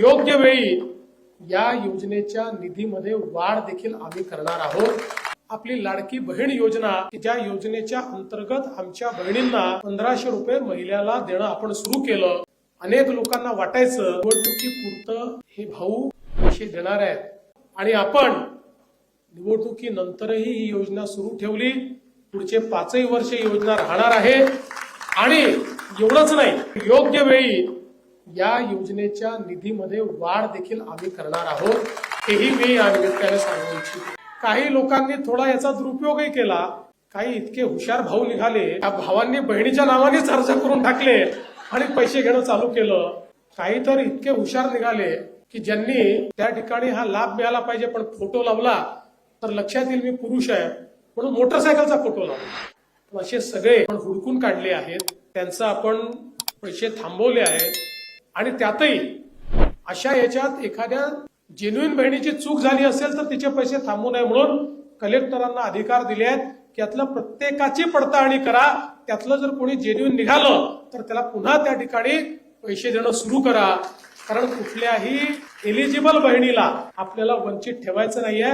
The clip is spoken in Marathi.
योग्य वेळी या योजनेच्या निधीमध्ये वाढ देखील आम्ही करणार आहोत. आपली लाडकी बहीण योजना ज्या योजनेच्या अंतर्गत आमच्या बहिणींना पंधराशे रुपये महिन्याला देणं आपण सुरू केलं. अनेक लोकांना वाटायचं निवडणुकीपुरतं हे भाऊ पैसे देणार आहेत. आणि आपण निवडणुकीनंतरही ही योजना सुरू ठेवली. पुढचे पाचही वर्ष ही योजना राहणार आहे. आणि एवढंच नाही योग्य वेळी या योजनेच्या निधीमध्ये वाढ देखील आम्ही करणार आहोत हेही मी या निमित्ताने सांगू इच्छितो. काही लोकांनी थोडा याचा दुरुपयोगही केला. काही इतके हुशार भाऊ निघाले. त्या भावांनी बहिणीच्या नावानेच अर्ज करून टाकले आणि पैसे घेणं चालू केलं. काही तर इतके हुशार निघाले की ज्यांनी त्या ठिकाणी हा लाभ मिळाला पाहिजे पण फोटो लावला तर लक्षात येईल मी पुरुष आहे म्हणून मोटरसायकलचा फोटो लावला. असे सगळे आपण हुडकून काढले आहेत. त्यांचं आपण पैसे थांबवले आहेत. आणि त्यातही अशा याच्यात एखाद्या जेन्युईन बहिणीची चूक झाली असेल तर तिचे पैसे थांबू नये म्हणून कलेक्टरांना अधिकार दिले आहेत. की यातलं प्रत्येकाची पडताळणी करा. त्यातलं जर कोणी जेन्युईन निघालं तर त्याला पुन्हा त्या ठिकाणी पैसे देणं सुरू करा. कारण कुठल्याही एलिजिबल बहिणीला आपल्याला वंचित ठेवायचं नाहीये.